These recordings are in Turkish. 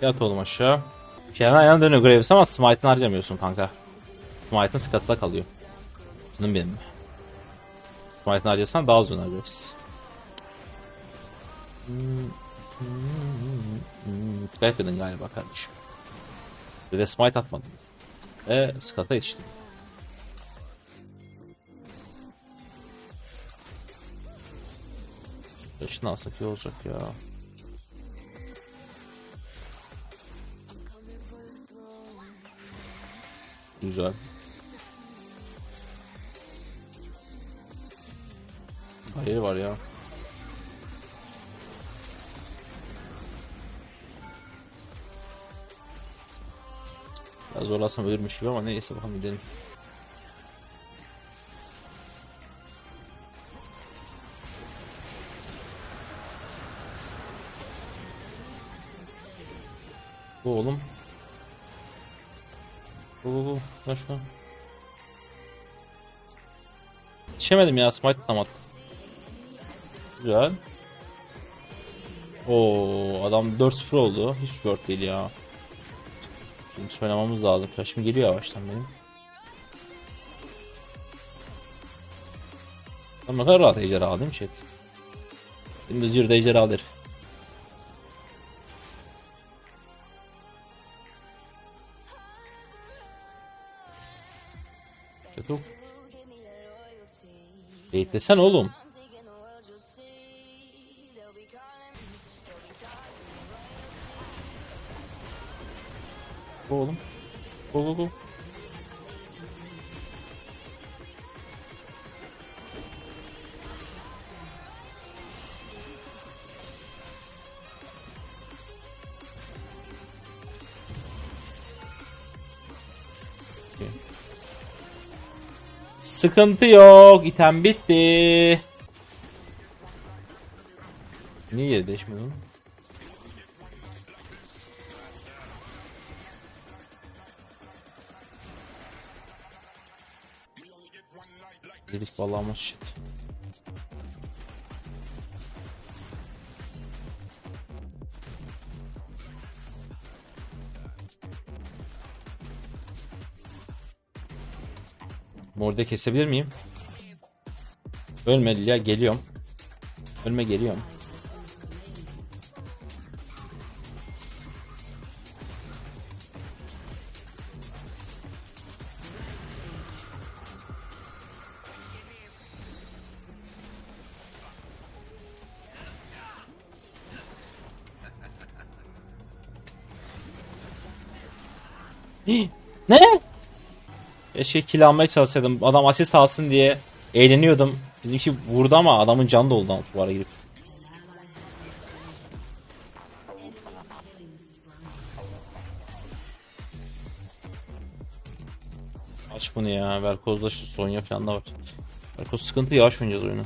Yat oğlum aşağı. Kenan ayağına dönüyor Graves ama Smite'ını harcamıyorsun kanka. Smite'ın sıkıntıda kalıyor. Canım benim. Smite'ını harcasan daha uzun Graves. Kaybedin galiba kardeşim. Bir de smite atmadım. Ve skata yetiştim. Başını alsak iyi olacak ya. Güzel. Hayır var ya. Zorlasam ölürmüş gibi ama neyse bakalım gidelim. Bu oğlum. Bu bu. Başka. Yetişemedim ya smite tutamadım. Güzel. Oo adam 4-0 oldu. Hiç word değil ya. Şimdi oynamamız lazım. Şimdi geliyor yavaştan benim. Ama ne kadar rahat ejderha değil mi chat? Şimdi zür de ejderha alır. Çatuk. Beklesen oğlum. Bu oğlum. Bu bu. Okey. Sıkıntı yok. İtem bitti. Niye yeri değişmedi oğlum? Dedik bağlanmış shit. Morde kesebilir miyim? Ölme ya geliyorum. Ölme geliyorum. ne? Keşke kill almaya çalışsaydım. Adam asist alsın diye eğleniyordum. Bizimki vurdu ama adamın canı da oldu duvara girip. Aç bunu ya. Velkoz'da şu Sonya falan da var. Velkoz sıkıntı yavaş oynayacağız oyunu.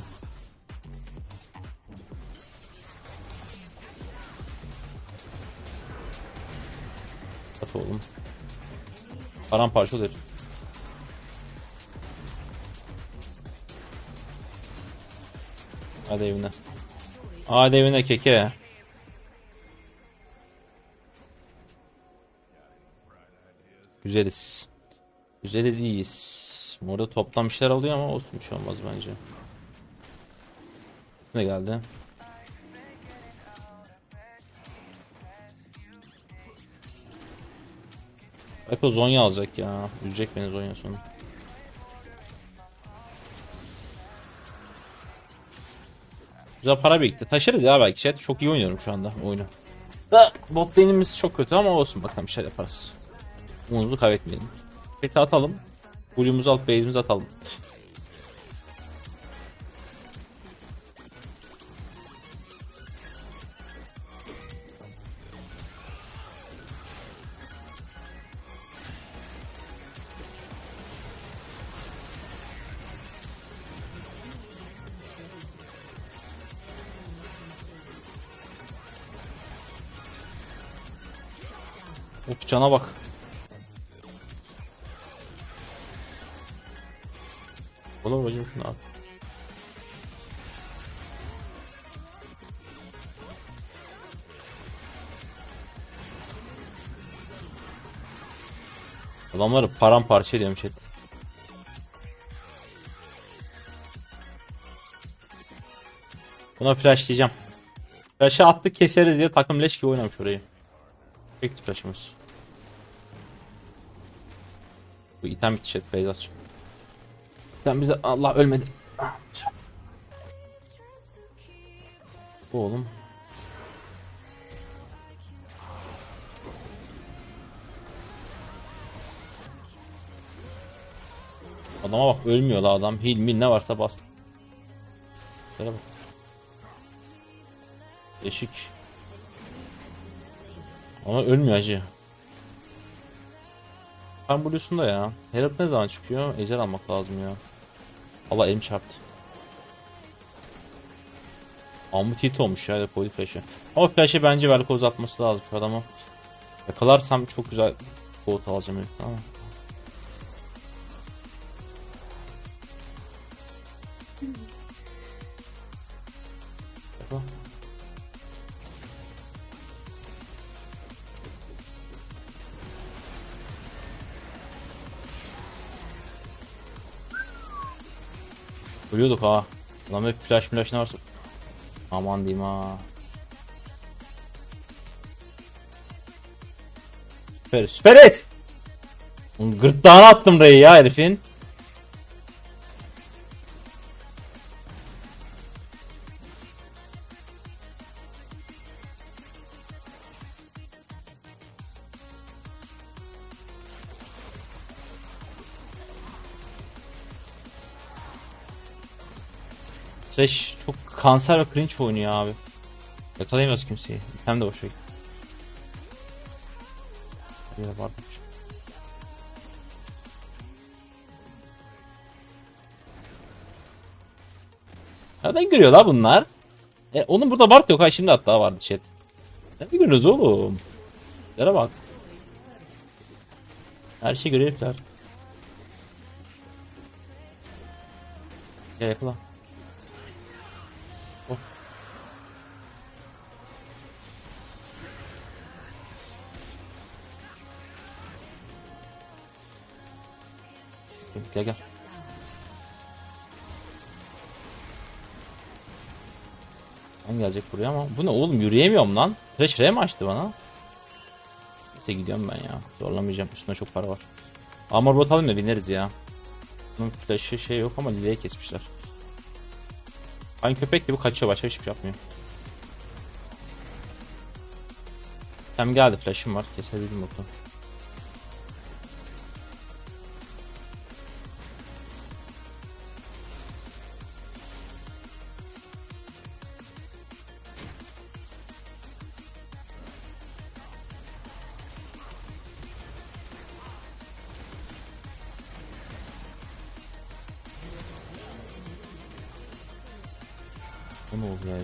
At oğlum. Paramparça oluyor. Hadi evine. Hadi evine keke. Güzeliz. Güzeliz iyiyiz. Burada toplam bir şeyler oluyor ama olsun bir şey olmaz bence. Ne geldi? Eko Zonya alacak ya. Üzecek beni Zonya sonu. Güzel para birikti. Taşırız ya belki chat. Çok iyi oynuyorum şu anda oyunu. Da bot lane'imiz çok kötü ama olsun bakalım bir şey yaparız. Umudumuzu kaybetmeyelim. Peti atalım. Blue'umuzu alıp base'imizi atalım. Of cana bak. Olur hocam şunu al. Adamları paramparça ediyorum chat. Buna flashlayacağım. Flash'ı attık keseriz diye takım leş gibi oynamış orayı. Çekti flash'ımız. Bu item bitti chat Beyzatçı. Sen bize Allah ölmedi. Ah. Bu oğlum. Adama bak ölmüyor la adam. Hil mil ne varsa bastı. Şöyle bak. Eşik. Ama ölmüyor acı. Ben Blue'sunda ya. Herald ne zaman çıkıyor? Ejder almak lazım ya. Allah elim çarptı. Amut hit olmuş ya Poli Flash'ı. Ama Flash'ı bence Velkoz atması lazım şu adamı. Yakalarsam çok güzel gold alacağım ama. Yakala. Ölüyorduk ha. Lan hep flash flash ne varsa. Aman diyeyim ha. Süper, süper et. Gırtlağına attım Ray'i ya herifin. Trash çok kanser ve cringe oynuyor abi. Yakalayamaz kimseyi. Hem de gitti. Bir yere vardım. Nereden görüyor la bunlar? E, onun burada Bart yok ha şimdi hatta vardı chat. Nereden görüyoruz oğlum? Yere bak. Her şey görüyor herifler. Gel yakala. Gel gel. Tam gelecek buraya ama bu ne oğlum yürüyemiyorum lan. Trash R mi açtı bana? Neyse gidiyorum ben ya. Zorlamayacağım üstüne çok para var. Armor bot alayım da bineriz ya. Bunun flash'ı şey yok ama Lile'ye kesmişler. Aynı köpek gibi kaçıyor başka hiçbir şey yapmıyor. Hem geldi flash'ım var kesebildim bakalım. Ne oldu ya?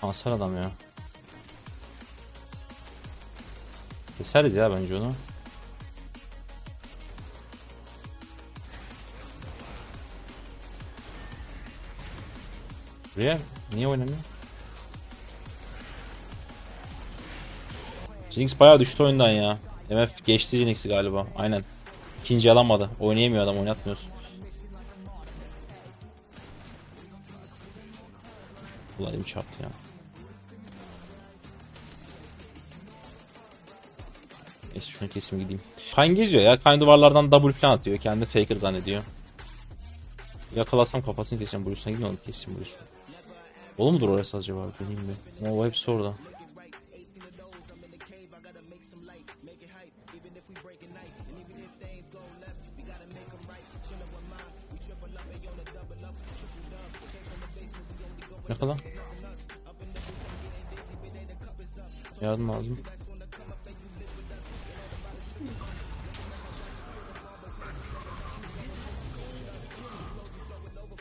Kanser adam ya. Keseriz ya bence onu. Buraya niye oynamıyor? Jinx bayağı düştü oyundan ya. MF geçti Jinx'i galiba. Aynen. İkinci alamadı. Oynayamıyor adam oynatmıyorsun. Ulan elim çarptı ya. Neyse şunu kesim gideyim. Kayn geziyor ya. Kayn duvarlardan double falan atıyor. Kendi faker zannediyor. Yakalasam kafasını keseceğim. Bruce'una gidin onu keseyim Bruce. Oğlum mudur orası acaba? Deneyim bir. O hepsi orada. Yakala. Yardım lazım.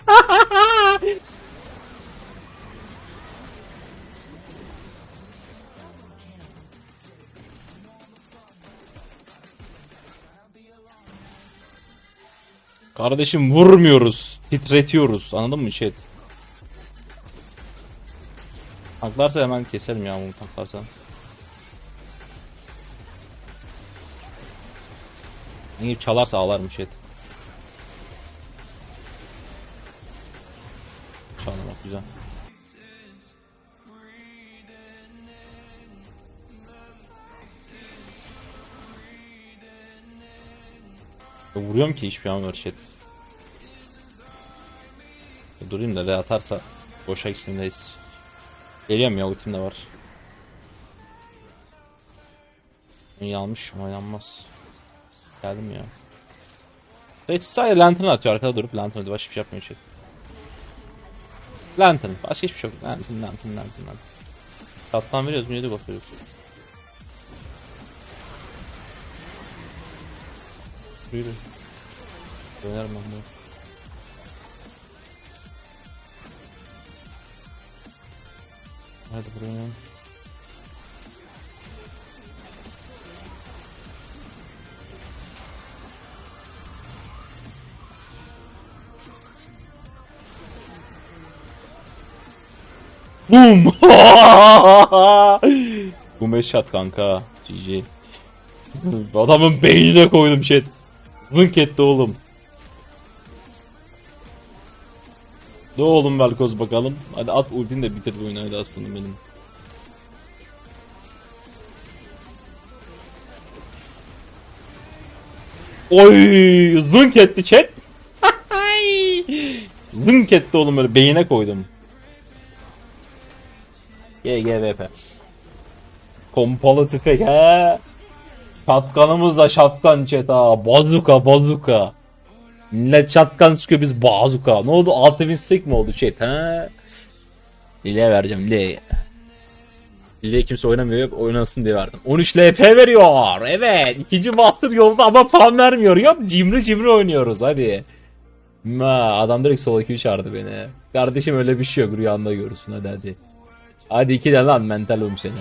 Kardeşim vurmuyoruz. Titretiyoruz. Anladın mı chat? Taklarsa hemen keselim ya bunu taklarsa. Hani çalarsa ağlarım chat. Çalmak güzel. Ya Vuruyorum ki hiçbir an. Ya Durayım da re atarsa boşa ikisinindeyiz. Geliyorum ya ultim de var. İyi almış oynanmaz. Geldim ya. Reç sadece lantern atıyor arkada durup lantern. Başka bir şey yapmıyor şey. Lantern. Başka hiçbir şey yok. Lantern, lantern, lantern, lantern. Kattan veriyoruz mu? 7 bakıyoruz. Yürü. Dönerim ben bunu. Hadi buraya. Boom! Bu headshot kanka. GG. Adamın beynine koydum chat. Zınk etti oğlum. Ne oğlum Velkoz bakalım. Hadi at ultini de bitir bu oyunu hadi aslanım benim. Oy zınk etti chat. zınk etti oğlum böyle beyine koydum. GGVP. Pompalı tüfek he. Şatkanımız da şatkan chat ha. Bazuka bazuka. Millet şatkan sıkıyor biz bazuka. Ne oldu? Altı stick mi oldu chat ha? Lile'ye vereceğim Lile'ye. Lile'ye kimse oynamıyor oynasın diye verdim. 13 LP veriyor. Evet. ikinci master yolda ama puan vermiyor. Yok cimri cimri oynuyoruz hadi. Ma adam direkt solo queue çağırdı beni. Kardeşim öyle bir şey yok rüyanda görürsün hadi hadi. Hadi iki de lan mental oğlum seni.